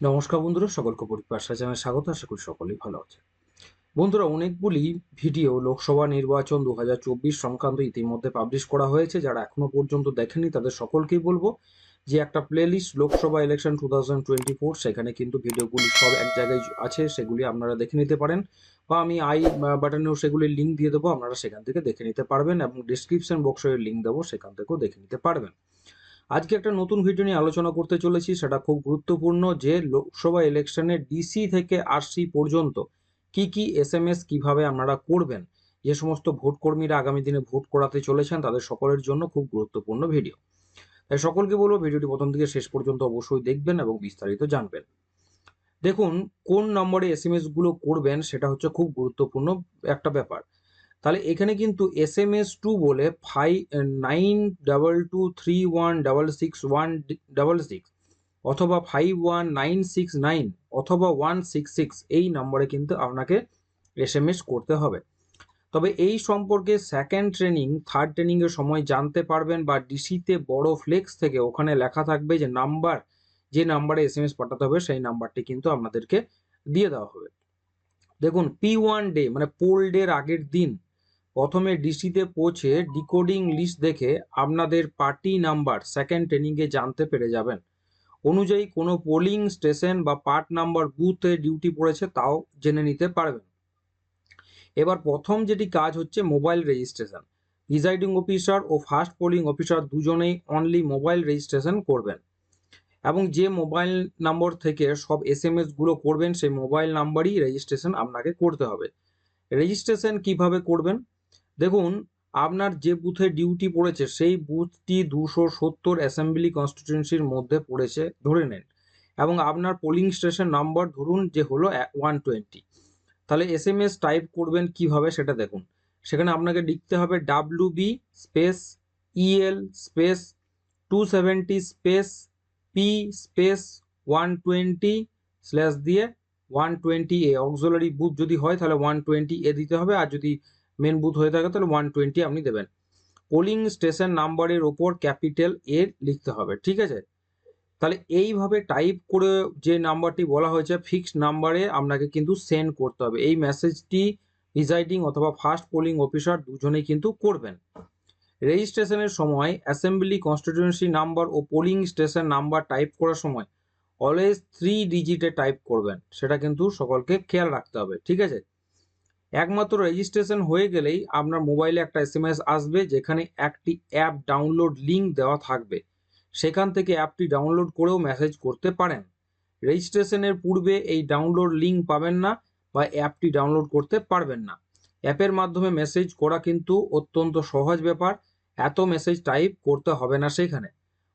নমস্কার বন্ধুরা সকলকে পরিপাশা জানাই স্বাগত, আশা করি সকলেই ভালো আছে বন্ধুরা, অনেকগুলি ভিডিও লোকসভা নির্বাচন দু হাজার চব্বিশ সংক্রান্ত ইতিমধ্যে পাবলিশ করা হয়েছে। যারা এখনও পর্যন্ত দেখেনি তাদের সকলকেই বলব যে একটা প্লেলিস্ট লোকসভা ইলেকশন টু সেখানে কিন্তু ভিডিওগুলি সব এক জায়গায় আছে, সেগুলি আপনারা দেখে নিতে পারেন। বা আমি আই বাটনেও সেগুলির লিঙ্ক দিয়ে দেবো, আপনারা সেখান থেকে দেখে নিতে পারবেন এবং ডিসক্রিপশন বক্সের লিঙ্ক দেবো, সেখান থেকেও দেখে নিতে পারবেন। আজকে একটা নতুন ভিডিও নিয়ে আলোচনা করতে চলেছি, সেটা খুব গুরুত্বপূর্ণ যে লোকসভা ইলেকশনে ডিসি থেকে আরসি পর্যন্ত কি কি এস এম এস কীভাবে আপনারা করবেন, যে সমস্ত ভোট কর্মীরা আগামী দিনে ভোট করাতে চলেছেন, তাদের সকলের জন্য খুব গুরুত্বপূর্ণ ভিডিও তাই সকলকে বলব ভিডিওটি প্রথম থেকে শেষ পর্যন্ত অবশ্যই দেখবেন এবং বিস্তারিত জানবেন। দেখুন, কোন নম্বরে এসগুলো করবেন, সেটা হচ্ছে খুব গুরুত্বপূর্ণ একটা ব্যাপার। তাহলে এখানে কিন্তু এস এম এস টু বলে five nine double two three one double six one double six অথবা five one nine six nine অথবা ওয়ান সিক্স সিক্স এই নম্বরে কিন্তু আপনাকে এস এম এস করতে হবে। তবে এই সম্পর্কে সেকেন্ড ট্রেনিং থার্ড ট্রেনিংয়ের সময় জানতে পারবেন বা ডিসিতে বড় ফ্লেক্স থেকে ওখানে লেখা থাকবে যে নাম্বার যে নাম্বারে এস এম এস পাঠাতে হবে সেই নাম্বারটি কিন্তু আপনাদেরকে দিয়ে দেওয়া হবে। দেখুন পি ওয়ান ডে মানে পোল ডের আগের দিন প্রথমে ডিসিতে পৌঁছে ডিকোডিং লিস্ট দেখে আপনাদের পার্টি নাম্বার সেকেন্ড ট্রেনিংয়ে জানতে পেরে যাবেন। অনুযায়ী কোনো পোলিং স্টেশন বা পার্ট নাম্বার বুথে ডিউটি পড়েছে তাও জেনে নিতে পারবেন। এবার প্রথম যেটি কাজ হচ্ছে মোবাইল রেজিস্ট্রেশন। প্রিজাইডিং অফিসার ও ফার্স্ট পোলিং অফিসার দুজনেই অনলি মোবাইল রেজিস্ট্রেশন করবেন। এবং যে মোবাইল নম্বর থেকে সব এস এম এসগুলো করবেন, সেই মোবাইল নাম্বারই রেজিস্ট্রেশন আপনাকে করতে হবে। রেজিস্ট্রেশন কীভাবে করবেন? দেখুন, আপনার যে বুথে ডিউটি পড়েছে, সেই বুথটি দুশো সত্তর অ্যাসেম্বলি কনস্টিটিউন্সির মধ্যে পড়েছে, ধরে নেন। এবং আপনার পোলিং স্টেশন নাম্বার ধরুন যে হলো ওয়ান টোয়েন্টি তাহলে এস এম এস টাইপ করবেন কীভাবে সেটা দেখুন। সেখানে আপনাকে লিখতে হবে W B space EL space two seventy space P space one twenty slash দিয়ে one twenty A auxiliary booth যদি হয়, তাহলে ওয়ান টোয়েন্টি এ দিতে হবে। আর যদি মেন বুথ হয়ে থাকে, তাহলে ওয়ান টোয়েন্টি আপনি দেবেন। পোলিং স্টেশন নাম্বারের ওপর ক্যাপিটাল এ লিখতে হবে, ঠিক আছে? তাহলে এইভাবে টাইপ করে যে নাম্বারটি বলা হয়েছে ফিক্সড নাম্বারে আপনাকে কিন্তু সেন্ড করতে হবে। এই মেসেজটি প্রিজাইডিং অথবা ফার্স্ট পোলিং অফিসার দুজনেই কিন্তু করবেন। রেজিস্ট্রেশনের সময় অ্যাসেম্বলি কনস্টিটিউয়েন্সি নাম্বার ও পোলিং স্টেশন নাম্বার টাইপ করার সময় অলওয়েজ থ্রি ডিজিটে টাইপ করবেন। সেটা কিন্তু সকলকে খেয়াল রাখতে হবে, ঠিক আছে? একমাত্র রেজিস্ট্রেশন হয়ে গেলেই আপনার মোবাইলে একটা এস আসবে, যেখানে একটি অ্যাপ ডাউনলোড লিঙ্ক দেওয়া থাকবে। সেখান থেকে অ্যাপটি ডাউনলোড করেও মেসেজ করতে পারেন। রেজিস্ট্রেশনের পূর্বে এই ডাউনলোড লিঙ্ক পাবেন না বা অ্যাপটি ডাউনলোড করতে পারবেন না। অ্যাপের মাধ্যমে মেসেজ করা কিন্তু অত্যন্ত সহজ ব্যাপার, এত মেসেজ টাইপ করতে হবে না সেখানে।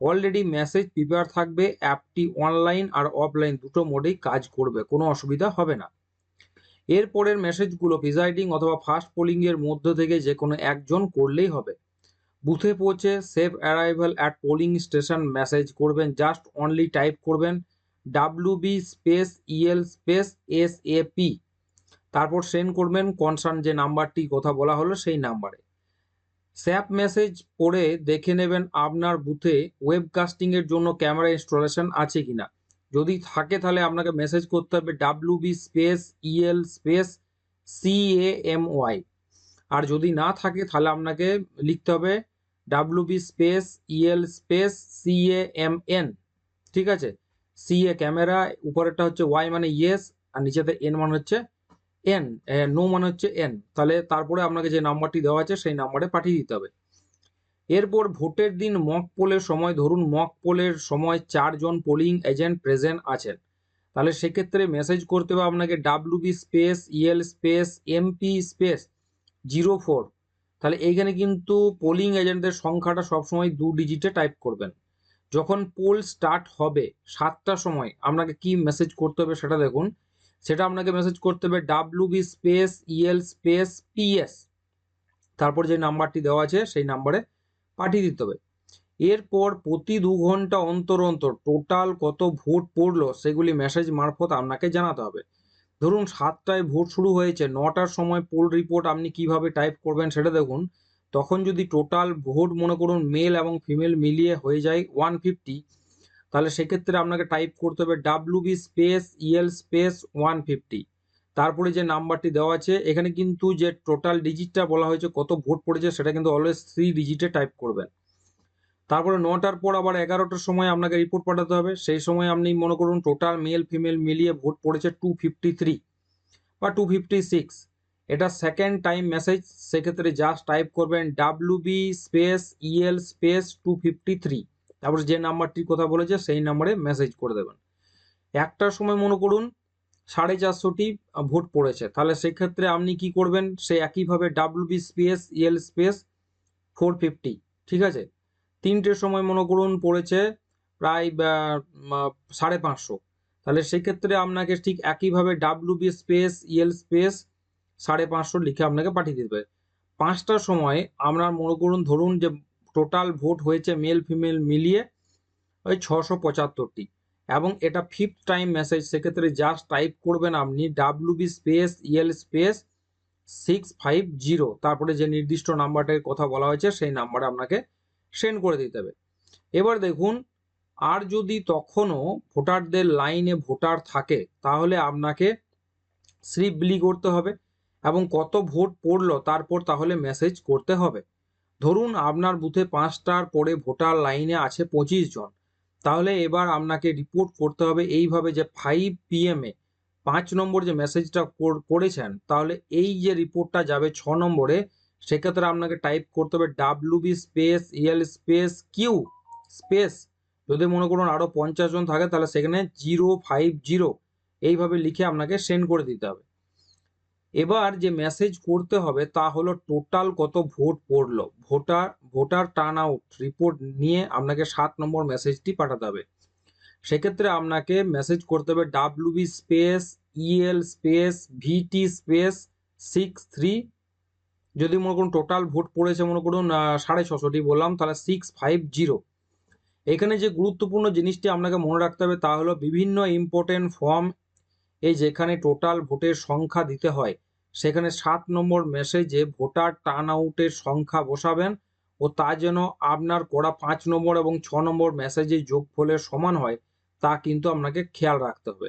অলরেডি মেসেজ প্রিপেয়ার থাকবে অ্যাপটি অনলাইন আর অফলাইন দুটো মোডেই কাজ করবে, কোনো অসুবিধা হবে না। এরপরের মেসেজগুলো প্রিজাইডিং অথবা ফার্স্ট পোলিংয়ের মধ্য থেকে যে কোনো একজন করলেই হবে। বুথে পৌঁছে safe arrival at polling station message করবেন। জাস্ট অনলি টাইপ করবেন W B space EL space S A P তারপর সেন্ড করবেন। কনসার্ন যে নাম্বারটি কথা বলা হলো সেই নাম্বারে। স্যাপ মেসেজ পড়ে দেখে নেবেন আপনার বুথে ওয়েবকাস্টিংয়ের জন্য ক্যামেরা ইনস্টলেশন আছে কিনা। যদি থাকে তাহলে আপনাকে মেসেজ করতে হবে W B space EL space C A M Y R যদি না থাকে তাহলে আপনাকে লিখতে হবে W B space EL space C A M N ঠিক আছে? সি এ ক্যামেরা উপরেরটা হচ্ছে ওয়াই মানে ইয়েস আর নিচেতে এন মানে হচ্ছে এন নো মানে হচ্ছে এন তাহলে তারপরে আপনাকে যে নাম্বারটি দেওয়া আছে সেই নাম্বারে পাঠিয়ে দিতে হবে। এরপর ভোটের দিন মক পোলের সময় ধরুন মক পোলের সময় চারজন পোলিং এজেন্ট প্রেজেন্ট আছেন। তাহলে সেক্ষেত্রে মেসেজ করতে হবে আপনাকে W B space EL space MP space zero four তাহলে এইখানে কিন্তু পোলিং এজেন্টদের সংখ্যাটা সবসময় দু ডিজিটে টাইপ করবেন। যখন পোল স্টার্ট হবে সাতটার সময় আপনাকে কি মেসেজ করতে হবে সেটা দেখুন। সেটা আপনাকে মেসেজ করতে হবে W B space EL space PS তারপর যে নাম্বারটি দেওয়া আছে সেই নাম্বারে পাঠিয়ে দিতে হবে। এরপর প্রতি দু ঘণ্টা অন্তর অন্তর টোটাল কত ভোট পড়ল সেগুলি মেসেজ মারফত আপনাকে জানাতে হবে। ধরুন সাতটায় ভোট শুরু হয়েছে, নটার সময় পোল রিপোর্ট আপনি কীভাবে টাইপ করবেন সেটা দেখুন। তখন যদি টোটাল ভোট মনে করুন মেল এবং ফিমেল মিলিয়ে হয়ে যায় ওয়ান ফিফটি তাহলে সেক্ষেত্রে আপনাকে টাইপ করতে হবে W B space EL space one fifty তারপরে যে নাম্বারটি দেওয়া আছে, এখানে কিন্তু যে টোটাল ডিজিটটা বলা হয়েছে, কত ভোট পড়েছে সেটা কিন্তু অলওয়েজ থ্রি ডিজিটে টাইপ করবেন। তারপরে নটার পর আবার এগারোটার সময় আপনাকে রিপোর্ট পাঠাতে হবে। সেই সময় আপনি মনে করুন টোটাল মেল ফিমেল মিলিয়ে ভোট পড়েছে টু ফিফটি থ্রি বা টু ফিফটি সিক্স এটা সেকেন্ড টাইম মেসেজ সেক্ষেত্রে জাস্ট টাইপ করবেন W B space EL space two fifty three তারপরে যে নাম্বারটির কথা বলেছে, সেই নাম্বারে মেসেজ করে দেবেন। একটার সময় মনে করুন সাড়ে চারশোটি ভোট পড়েছে। তাহলে সেক্ষেত্রে আপনি কি করবেন? সে একইভাবে W B space EL space four fifty, ঠিক আছে? তিনটের সময় মনে করুন পড়েছে প্রায় সাড়ে পাঁচশো। তাহলে সেক্ষেত্রে আপনাকে ঠিক একইভাবে W B space EL space সাড়ে পাঁচশো লিখে আপনাকে পাঠিয়ে দিতে হবে। পাঁচটার সময় আপনার মনে করুন ধরুন যে টোটাল ভোট হয়েছে মেল ফিমেল মিলিয়ে ওই ছশো পঁচাত্তরটি। এবং এটা ফিফথ টাইম মেসেজ সেক্ষেত্রে জাস্ট টাইপ করবেন আপনি W B space EL space six five zero তারপরে যে নির্দিষ্ট নাম্বারটার কথা বলা হয়েছে, সেই নাম্বারে আপনাকে সেন্ড করে দিতে হবে। এবার দেখুন, আর যদি তখনও ভোটারদের লাইনে ভোটার থাকে, তাহলে আপনাকে স্লিপ বিলি করতে হবে এবং কত ভোট পড়ল তারপর তাহলে মেসেজ করতে হবে। ধরুন আপনার বুথে পাঁচটার পরে ভোটার লাইনে আছে পঁচিশ জন। তাহলে এবার আপনাকে রিপোর্ট করতে হবে এইভাবে যে ফাইভ পিএমে পাঁচ নম্বর যে মেসেজটা করেছেন, তাহলে এই যে রিপোর্টটা যাবে ছ নম্বরে, সেক্ষেত্রে আপনাকে টাইপ করতে হবে W B space EL space Q space যদি মনে করুন আরও পঞ্চাশ জন থাকে, তাহলে সেখানে জিরো ফাইভ জিরো এইভাবে লিখে আপনাকে সেন্ড করে দিতে হবে। এবার যে মেসেজ করতে হবে তা হলো টোটাল কত ভোট পড়ল? Voter voter turnout report নিয়ে আপনাকে সাত নম্বর মেসেজটি পাঠাতে হবে। সেক্ষেত্রে আপনাকে মেসেজ করতে হবে W B space EL space VT space six three যদি মনে করুন টোটাল ভোট পড়েছে, মনে করুন সাড়ে ছশোটি বললাম, তাহলে সিক্স ফাইভ জিরো এখানে যে গুরুত্বপূর্ণ জিনিসটি আপনাকে মনে রাখতে হবে তা হলো বিভিন্ন ইম্পর্টেন্ট ফর্ম এই যেখানে টোটাল ভোটের সংখ্যা দিতে হয়। সেখানে সাত নম্বর মেসেজে ভোটার টার্ন আউটের সংখ্যা বসাবেন ও তা যেন আপনার করা পাঁচ নম্বর এবং ছ নম্বর মেসেজে যোগফলের সমান হয়, তা কিন্তু আপনাকে খেয়াল রাখতে হবে।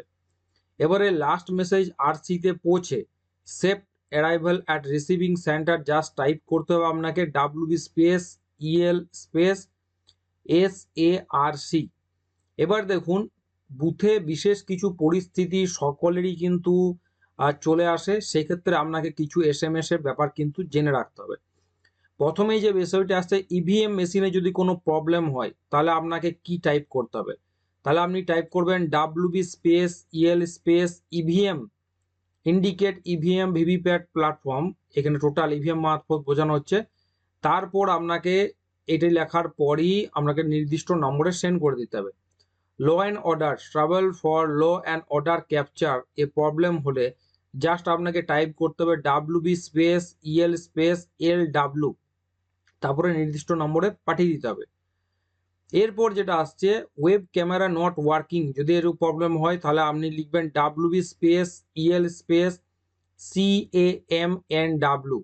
এবারে লাস্ট মেসেজ আরসিতে পৌঁছে। Safe arrival at receiving centre just type করতে হবে আপনাকে W B space EL space S A R C এবার দেখুন বুথে বিশেষ কিছু পরিস্থিতি সকলেরই কিন্তু চলে আসে, সেক্ষেত্রে আপনাকে কিছু এস এম এর ব্যাপার কিন্তু জেনে রাখতে হবে। প্রথমেই যে বিষয়টি আসছে ইভিএম মেশিনে যদি কোনো প্রবলেম হয়, তাহলে আপনাকে কি টাইপ করতে হবে? তাহলে আপনি টাইপ করবেন W B space EL space EVM indicate EVM VVPAT platform এখানে টোটাল ইভিএম মারফত বোঝানো হচ্ছে। তারপর আপনাকে এটি লেখার পরই আপনাকে নির্দিষ্ট নম্বরে সেন্ড করে দিতে হবে। Law and order travel for law and order capture A problem হলে জাস্ট আপনাকে টাইপ করতে হবে W B space EL space L W তারপরে নির্দিষ্ট নম্বরে পাঠিয়ে দিতে হবে। এরপর যেটা আসছে ওয়েব ক্যামেরা নট ওয়ার্কিং যদি এর প্রবলেম হয়, তাহলে আপনি লিখবেন W B space EL space C A M N W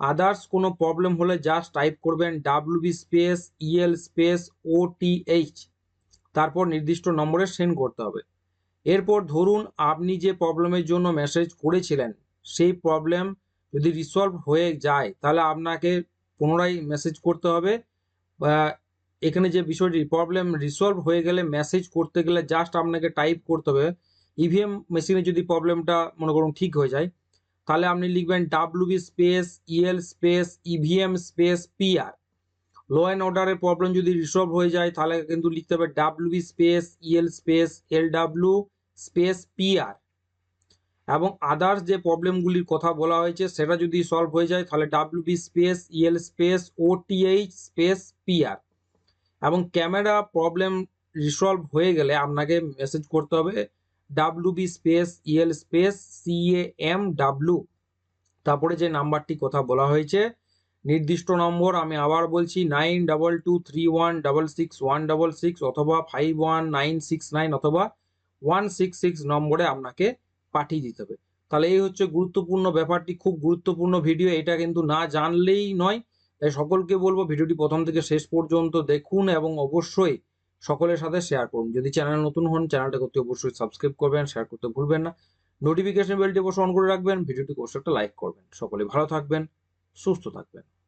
others কোনো প্রবলেম হলে জাস্ট টাইপ করবেন W B space EL space O T H তারপর নির্দিষ্ট নম্বরে সেন্ড করতে হবে। এরপর ধরুন আপনি যে প্রবলেমের জন্য মেসেজ করেছিলেন, সেই প্রবলেম যদি রিসলভ হয়ে যায়, তাহলে আপনাকে পুনরায় মেসেজ করতে হবে। বা এখানে যে বিষয়টি প্রবলেম রিসলভ হয়ে গেলে মেসেজ করতে গেলে জাস্ট আপনাকে টাইপ করতে হবে। ইভিএম মেশিনে যদি প্রবলেমটা মনে করুন ঠিক হয়ে যায়, তাহলে আপনি লিখবেন W B space EL space EVM space PR law and অর্ডারের প্রবলেম যদি রিসলভ হয়ে যায়, তাহলে কিন্তু লিখতে হবে W B space EL space L W space PR এবং আদার্স যে প্রবলেমগুলির কথা বলা হয়েছে, সেটা যদি সলভ হয়ে যায়, তাহলে W B space EL space OTH space PR এবং ক্যামেরা প্রবলেম রিসলভ হয়ে গেলে আপনাকে মেসেজ করতে হবে W B space EL space CA M W তারপরে যে নাম্বারটি কথা বলা হয়েছে, নির্দিষ্ট নম্বর আমি আবার বলছি nine double two three one double six one double six অথবা five one nine six nine অথবা ওয়ান সিক্স সিক্স নম্বরে আপনাকে পাঠিয়ে দিতে হবে। তাহলে এই হচ্ছে গুরুত্বপূর্ণ ব্যাপারটি, খুব গুরুত্বপূর্ণ ভিডিও, এটা কিন্তু না জানলেই নয়। তাই সকলকে বলব ভিডিওটি প্রথম থেকে শেষ পর্যন্ত দেখুন এবং অবশ্যই সকলের সাথে শেয়ার করুন। যদি চ্যানেল নতুন হন চ্যানেলটা করতে অবশ্যই সাবস্ক্রাইব করবেন শেয়ার করতে ভুলবেন না। নোটিফিকেশন বেলটি অবশ্যই অন করে রাখবেন ভিডিওটি অবশ্যই একটা লাইক করবেন। সকলে ভালো থাকবেন, সুস্থ থাকবেন।